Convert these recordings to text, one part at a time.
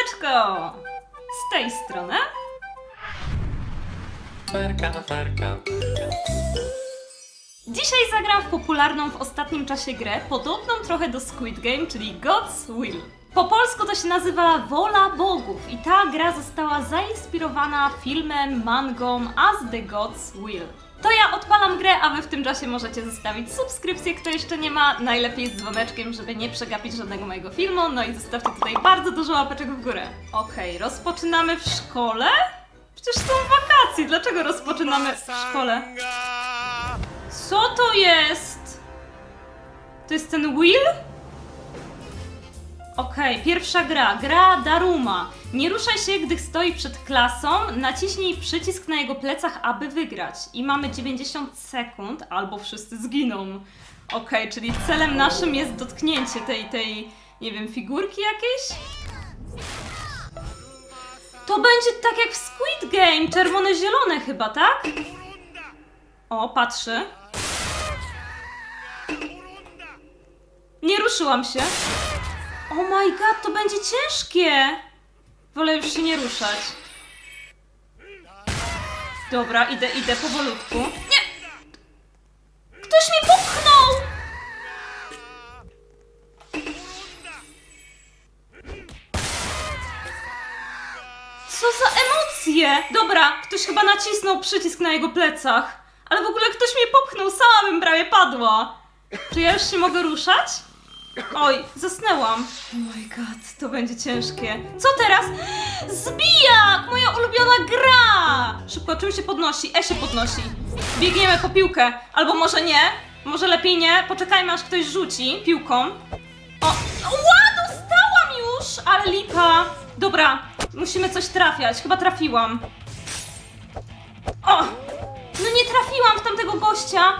Siemaneczko! Z tej strony Ferka, ferka. Dzisiaj zagram w popularną w ostatnim czasie grę, podobną trochę do Squid Game, czyli God's Will. Po polsku to się nazywa Wola Bogów i ta gra została zainspirowana filmem, mangą As the Gods Will. To ja odpalam grę, a wy w tym czasie możecie zostawić subskrypcję, kto jeszcze nie ma, najlepiej z dzwoneczkiem, żeby nie przegapić żadnego mojego filmu, no i zostawcie tutaj bardzo dużo łapeczek w górę. Okej, rozpoczynamy w szkole? Przecież są wakacje, dlaczego rozpoczynamy w szkole? Co to jest? To jest ten Will? Okej, pierwsza gra. Gra Daruma. Nie ruszaj się, gdy stoi przed klasą. Naciśnij przycisk na jego plecach, aby wygrać. I mamy 90 sekund, albo wszyscy zginą. Okej, czyli celem naszym jest dotknięcie tej, tej, nie wiem, figurki jakiejś? To będzie tak jak w Squid Game, czerwone-zielone chyba, tak? O, patrzy. Nie ruszyłam się. Oh my god, to będzie ciężkie! Wolę już się nie ruszać. Dobra, idę, idę powolutku. Nie! Ktoś mnie popchnął! Co za emocje! Dobra, ktoś chyba nacisnął przycisk na jego plecach. Ale w ogóle ktoś mnie popchnął, sama bym prawie padła. Czy ja już się mogę ruszać? Oj, zasnęłam. Oh my god, to będzie ciężkie. Co teraz? Zbijak! Moja ulubiona gra! Szybko, czym się podnosi? E się podnosi. Biegniemy po piłkę. Albo może nie. Może lepiej nie. Poczekajmy, aż ktoś rzuci piłką. O! Ła, dostałam już! Ale lipa. Dobra, musimy coś trafiać. Chyba trafiłam. O! No nie trafiłam w tamtego gościa.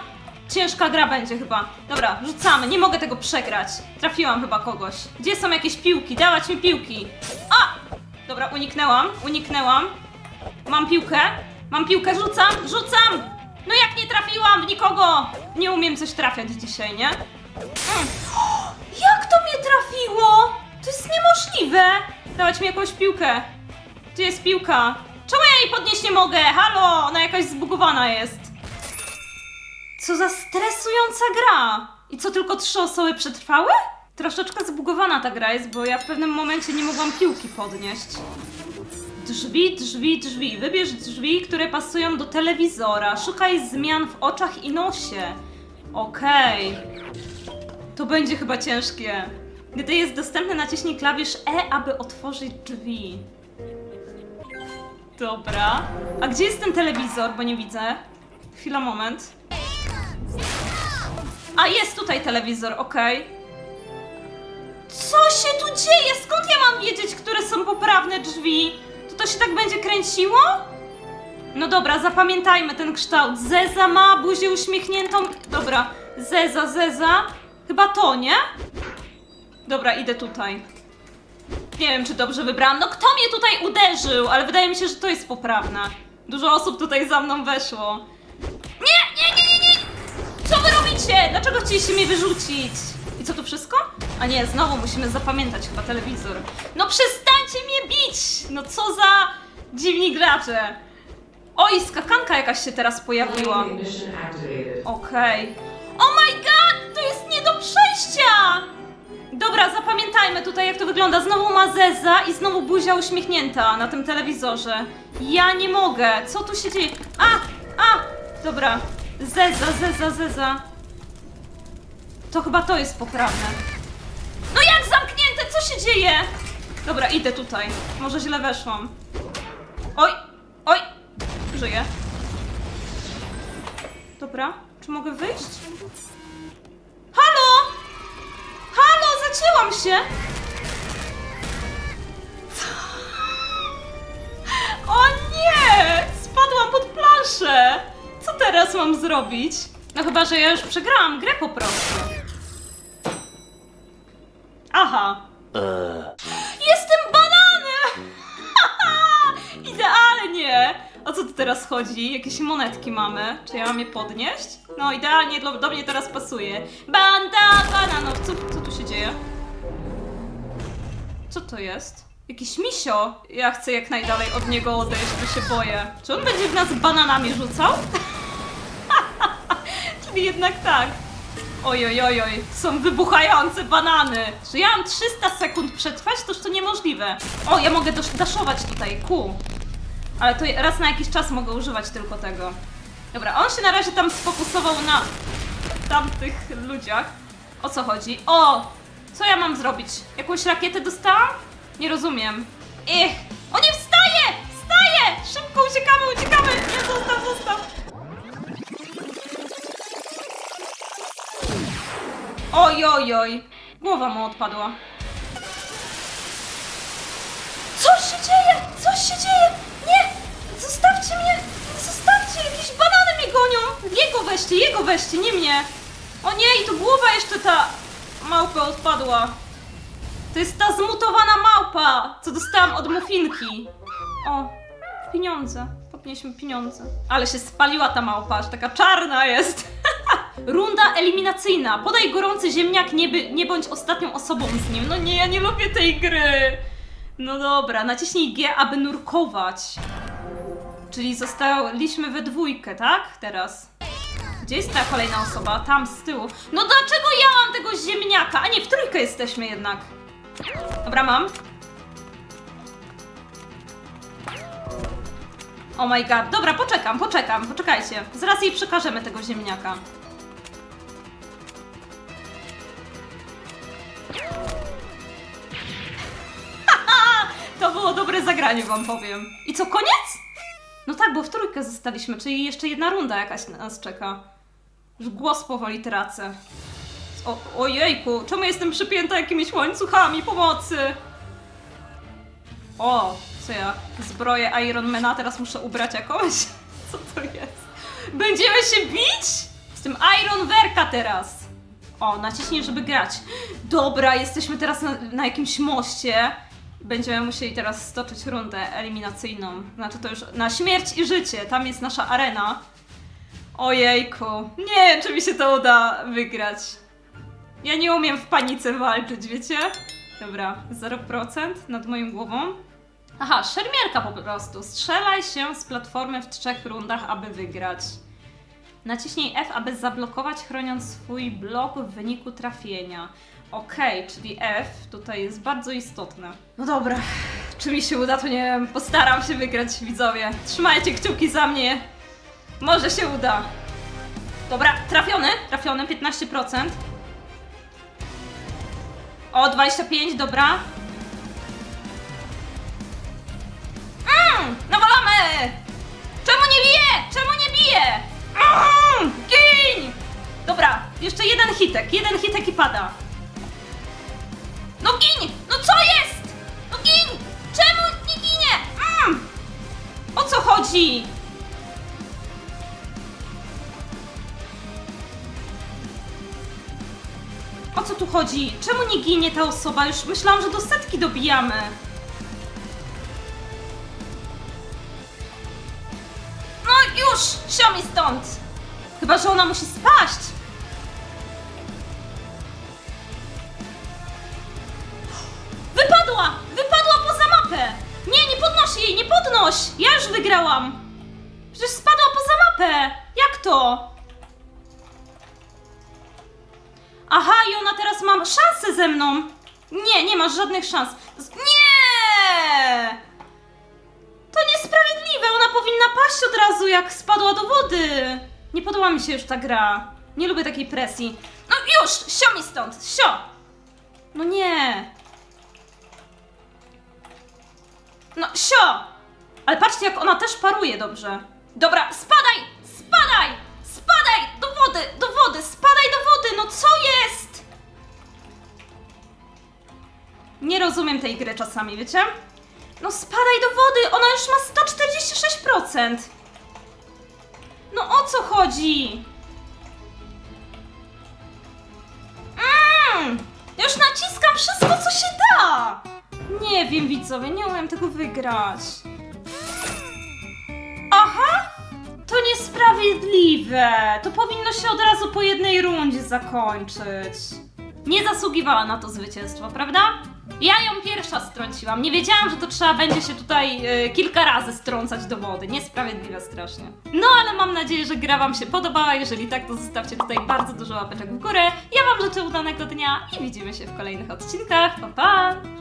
Ciężka gra będzie chyba. Dobra, rzucamy. Nie mogę tego przegrać. Trafiłam chyba kogoś. Gdzie są jakieś piłki? Dawać mi piłki. A! Dobra, uniknęłam, uniknęłam. Mam piłkę. Mam piłkę, rzucam, rzucam! No jak nie trafiłam w nikogo! Nie umiem coś trafiać dzisiaj, nie? Mm. Jak to mnie trafiło? To jest niemożliwe! Dawać mi jakąś piłkę. Gdzie jest piłka? Czemu ja jej podnieść nie mogę? Halo! Ona jakaś zbugowana jest. Co za stresująca gra! I co, tylko trzy osoby przetrwały? Troszeczkę zbugowana ta gra jest, bo ja w pewnym momencie nie mogłam piłki podnieść. Drzwi, drzwi, drzwi. Wybierz drzwi, które pasują do telewizora. Szukaj zmian w oczach i nosie. Okej. To będzie chyba ciężkie. Gdy jest dostępny, naciśnij klawisz E, aby otworzyć drzwi. Dobra. A gdzie jest ten telewizor, bo nie widzę? Chwila, moment. A jest tutaj telewizor, okej. Co się tu dzieje? Skąd ja mam wiedzieć, które są poprawne drzwi? To to się tak będzie kręciło? No dobra, zapamiętajmy ten kształt. Zeza ma buzię uśmiechniętą. Dobra, Zeza, Zeza. Chyba to, nie? Dobra, idę tutaj. Nie wiem, czy dobrze wybrałam. No kto mnie tutaj uderzył? Ale wydaje mi się, że to jest poprawne. Dużo osób tutaj za mną weszło. Nie, nie, nie, nie, nie! Co wy robicie? Dlaczego chcieliście mnie wyrzucić? I co to wszystko? A nie, znowu musimy zapamiętać chyba telewizor. No przestańcie mnie bić! No co za dziwni gracze. Oj, skakanka jakaś się teraz pojawiła. Okej. Oh my god! To jest nie do przejścia! Dobra, zapamiętajmy tutaj jak to wygląda. Znowu ma Zeza i znowu buzia uśmiechnięta na tym telewizorze. Ja nie mogę. Co tu się dzieje? A! A! Dobra. Zeza, Zeza, Zeza. To chyba to jest poprawne. No jak zamknięte? Co się dzieje? Dobra, idę tutaj. Może źle weszłam. Oj! Oj! Żyję. Dobra, czy mogę wyjść? Halo! Halo, zacięłam się! O nie! Spadłam pod planszę! Co teraz mam zrobić? No chyba, że ja już przegrałam grę po prostu. Aha. Jestem bananem! Idealnie! O co tu teraz chodzi? Jakieś monetki mamy. Czy ja mam je podnieść? No, idealnie do, do mnie teraz pasuje. Banda bananów! Co, co tu się dzieje? Co to jest? Jakiś misio. Ja chcę jak najdalej od niego odejść, bo się boję. Czy on będzie w nas bananami rzucał? Czyli jednak tak. Oj, oj, oj, oj, są wybuchające banany. Czy ja mam 300 sekund przetrwać? Toż to niemożliwe. O, ja mogę dosz- daszować tutaj, ku. Ale to raz na jakiś czas mogę używać tylko tego. Dobra, on się na razie tam sfokusował na tamtych ludziach. O co chodzi? O! Co ja mam zrobić? Jakąś rakietę dostałam? Nie rozumiem. Ich! O nie, wstaje! Wstaje! Szybko uciekamy, uciekamy! Nie, zostaw, zostaw! Oj, oj, oj. Głowa mu odpadła. Co się dzieje? Co się dzieje? Nie! Zostawcie mnie! Zostawcie! Jakieś banany mnie gonią! Jego weźcie, jego weźcie, nie mnie! O nie, i tu głowa jeszcze ta małpa odpadła. To jest ta zmutowana małpa, co dostałam od mufinki. O, pieniądze. Podnieśmy pieniądze. Ale się spaliła ta małpa, aż taka czarna jest. Runda eliminacyjna. Podaj gorący ziemniak, nie, by, nie bądź ostatnią osobą z nim. No nie, ja nie lubię tej gry. No dobra, naciśnij G, aby nurkować. Czyli zostaliśmy we dwójkę, tak? Teraz. Gdzie jest ta kolejna osoba? Tam, z tyłu. No dlaczego ja mam tego ziemniaka? A nie, w trójkę jesteśmy jednak. Dobra, mam. Oh my god. Dobra, poczekam, poczekam, poczekajcie. Zaraz jej przekażemy tego ziemniaka. Zagranie, wam powiem. I co, koniec? No tak, bo w trójkę zostaliśmy, czyli jeszcze jedna runda jakaś nas czeka. Już głos powoli tracę. O, ojejku, czemu jestem przypięta jakimiś łańcuchami pomocy? O, co ja? Zbroję Ironmana teraz muszę ubrać jakąś? Co to jest? Będziemy się bić? Z tym Iron Werka teraz. O, naciśnij, żeby grać. Dobra, jesteśmy teraz na, na jakimś moście. Będziemy musieli teraz stoczyć rundę eliminacyjną. Znaczy to już na śmierć i życie. Tam jest nasza arena. Ojejku. Nie wiem, czy mi się to uda wygrać. Ja nie umiem w panice walczyć, wiecie? Dobra, 0% nad moją głową. Aha, szermierka po prostu. Strzelaj się z platformy w trzech rundach, aby wygrać. Naciśnij F, aby zablokować, chroniąc swój blok w wyniku trafienia. Okej, czyli F tutaj jest bardzo istotne. No dobra, czy mi się uda, to nie wiem. Postaram się wygrać, widzowie. Trzymajcie kciuki za mnie. Może się uda. Dobra, trafiony, trafiony, 15%. O, 25, dobra. Mmm, nawalamy! Czemu nie bije? Czemu nie bije? Mmm, gin! Dobra, jeszcze jeden hitek, jeden hitek i pada. O co tu chodzi? Czemu nie ginie ta osoba? Już myślałam, że do setki dobijamy. No już! Sio mi stąd! Chyba, że ona musi spaść. Wypadła! Wypadła poza mapę! Nie, nie podnoś jej, nie podnoś! Ja już wygrałam! Przecież spadła poza mapę! Jak to? Aha, i ona teraz ma szansę ze mną! Nie, nie masz żadnych szans. Nie! To niesprawiedliwe, ona powinna paść od razu, jak spadła do wody. Nie podoba mi się już ta gra. Nie lubię takiej presji. No już! Sio mi stąd! Sio! No nie! No, sio! Ale patrzcie, jak ona też paruje dobrze. Dobra, spadaj! Spadaj! Rozumiem tej gry czasami, wiecie? No spadaj do wody! Ona już ma 146%! No o co chodzi? Mmm! Już naciskam wszystko, co się da! Nie wiem, widzowie, nie umiem tego wygrać. Aha! To niesprawiedliwe! To powinno się od razu po jednej rundzie zakończyć. Nie zasługiwała na to zwycięstwo, prawda? Ja ją pierwsza strąciłam. Nie wiedziałam, że to trzeba będzie się tutaj e, kilka razy strącać do wody. Niesprawiedliwe strasznie. No ale mam nadzieję, że gra Wam się podobała. Jeżeli tak, to zostawcie tutaj bardzo dużo łapeczek w górę. Ja Wam życzę udanego dnia i widzimy się w kolejnych odcinkach. Pa pa!